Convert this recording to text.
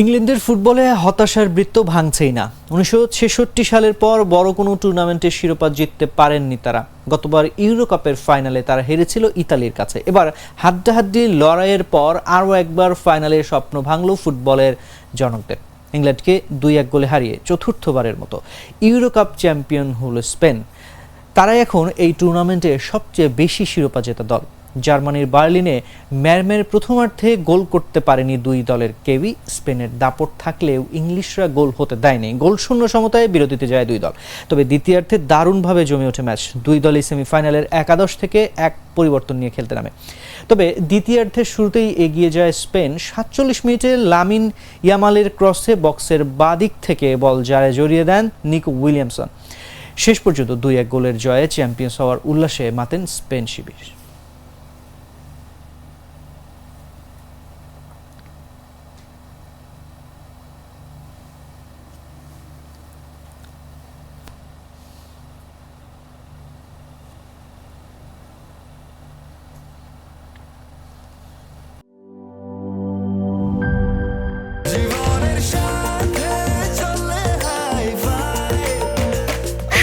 ইংল্যান্ডের ফুটবলে হতাশার বৃত্ত ভাঙছেই না। উনিশশো ছেষট্টি সালের পর বড় কোনো টুর্নামেন্টের শিরোপা জিততে পারেননি তারা। গতবার ইউরো কাপের ফাইনালে তারা হেরেছিল ইতালির কাছে। এবার হাড্ডাহাড্ডি লড়াইয়ের পর আরও একবার ফাইনালের স্বপ্ন ভাঙল ফুটবলের জনকদের। ইংল্যান্ডকে দুই এক গোলে হারিয়ে চতুর্থবারের মতো ইউরো কাপ চ্যাম্পিয়ন হল স্পেন। তারাই এখন এই টুর্নামেন্টে সবচেয়ে বেশি শিরোপা জেতা দল। জার্মানির বার্লিনে ম্যারমের প্রথমার্ধে গোল করতে পারেনি দুই দলের কেউই। স্পেনের দাপট থাকলেও ইংলিশরা গোল হতে দেয়নি। গোল শূন্য সমতায় বিরতিতে যায় দুই দল। তবে দ্বিতীয়ার্ধে দারুণভাবে জমে ওঠে ম্যাচ। দুই দলই সেমিফাইনালের একাদশ থেকে এক পরিবর্তন নিয়ে খেলতে নামে। তবে দ্বিতীয়ার্ধের শুরুতেই এগিয়ে যায় স্পেন। সাতচল্লিশ মিনিটে লামিন ইয়ামালের ক্রসে বক্সের বাদিক থেকে বল জারে জড়িয়ে দেন নিকো উইলিয়ামসন। শেষ পর্যন্ত দুই এক গোলের জয়ে চ্যাম্পিয়ন্স হওয়ার উল্লাসে মাতেন স্পেন শিবির।